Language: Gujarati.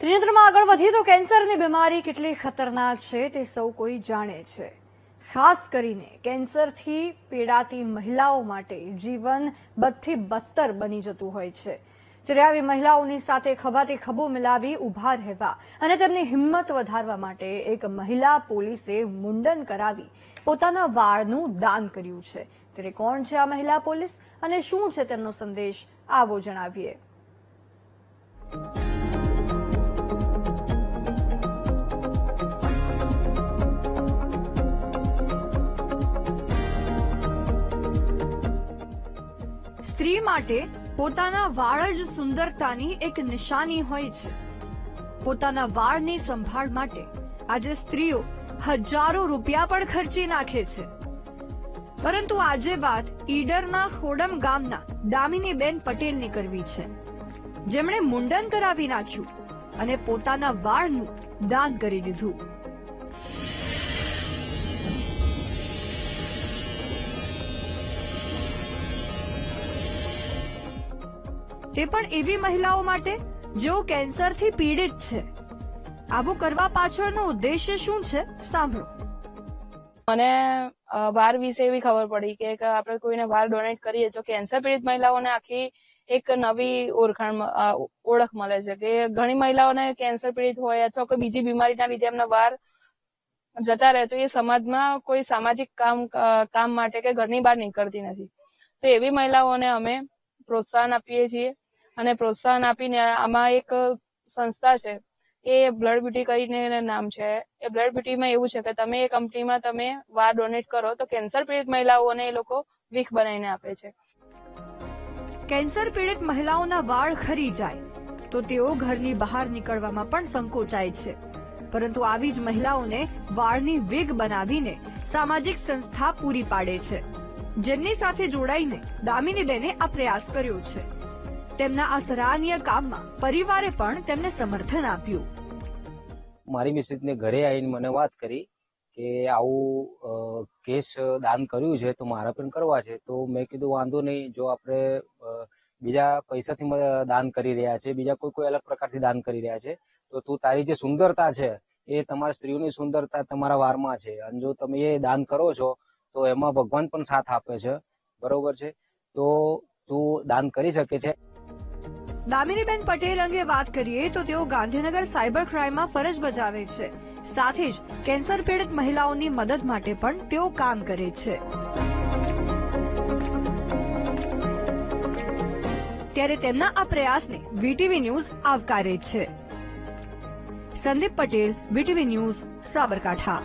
ત્રિનેત્રમાં આગળ વધીએ તો કેન્સરની બીમારી કેટલી ખતરનાક છે તે સૌ કોઈ જાણે છે. ખાસ કરીને કેન્સરથી પીડાતી મહિલાઓ માટે જીવન બદથી બદતર બની જતું હોય છે. ત્યારે આવી મહિલાઓની સાથે ખભાથી ખભો મિલાવી ઊભા રહેવા અને તેમની હિંમત વધારવા માટે એક મહિલા પોલીસે મુંડન કરાવી પોતાના વાળનું દાન કર્યું છે. ત્યારે કોણ છે આ મહિલા પોલીસ અને શું છે તેમનો સંદેશ? આવો જણાવીએ. સ્ત્રી માટે પોતાના વાળ જ સુંદરતાની એક નિશાની હોય છે. પોતાના વાળની સંભાળ માટે આજે સ્ત્રીઓ હજારો રૂપિયા પણ ખર્ચી નાખે છે. પરંતુ આજે વાત ઈડરના ખોડમ ગામના દામિનીબેન પટેલની કરવી છે. જેમણે મુંડન કરાવી નાખ્યું અને પોતાના વાળનું દાન કરી દીધું. તે પણ એવી મહિલાઓ માટે જેઓ કેન્સરથી પીડિત છે. આવું કરવા પાછળનો ઉદ્દેશ્ય શું છે? સાંભળો. મને વાર વિશે એવી ખબર પડી કે આપણે કોઈને વાર ડોનેટ કરીએ તો કેન્સર પીડિત મહિલાઓને આખી એક નવી ઓળખાણ ઓળખ મળે છે કે ઘણી મહિલાઓને કેન્સર પીડિત હોય અથવા કોઈ બીજી બીમારીના લીધે એમના વાર જતા રહે તો એ સમાજમાં કોઈ સામાજિક કામ કામ માટે કે ઘરની બહાર નીકળતી નથી. તો એવી મહિલાઓને અમે પ્રોત્સાહન આપીએ છીએ અને પ્રોત્સાહન આપીને આમાં એક સંસ્થા છે, એ બ્લડ બ્યુટી કરીને નામ છે. એ બ્લડ બ્યુટીમાં એવું છે કે તમે એ કંપનીમાં તમે વાર ડોનેટ કરો તો કેન્સર પીડિત મહિલાઓને એ લોકો વીક બનાવીને આપે છે. કેન્સર પીડિત મહિલાઓના વાળ ખરી જાય તો તેઓ ઘરની બહાર નીકળવામાં પણ સંકોચાય છે. પરંતુ આવી જ મહિલાઓને વાળની વિગ બનાવીને સામાજિક સંસ્થા પૂરી પાડે છે. જેમની સાથે જોડાઈને દામિનીબેને આ પ્રયાસ કર્યો છે. તેમના આ સરાહનીય કામમાં પરિવારે પણ તેમને સમર્થન આપ્યું. મારી મિસિસને ઘરે આવીને મને વાત કરી કે આવું કેસ દાન કર્યું છે તો મારા પણ કરવા છે. તો મેં કીધું વાંધો નહીં, જો આપણે બીજા પૈસાથી દાન કરી રહ્યા છે, બીજા કોઈ કોઈ અલગ પ્રકારથી દાન કરી રહ્યા છે, તો તું તારી જે સુંદરતા છે એ તમારા સ્ત્રીઓની સુંદરતા તમારા વારમાં છે. અને જો તમે એ દાન કરો છો તો એમાં ભગવાન પણ સાથ આપે છે. બરોબર છે? તો તું દાન કરી શકે છે. દામિનીબેન પટેલ અંગે વાત કરીએ તો તેઓ ગાંધીનગર સાયબર ક્રાઇમમાં ફરજ બજાવે છે. સાથે જ કેન્સર પીડિત મહિલાઓની મદદ માટે પણ તેઓ કામ કરે છે. ત્યારે તેમના આ પ્રયાસને વીટીવી ન્યૂઝ આવકારે છે. Sandeep Patel, VTV news, Sabarkantha.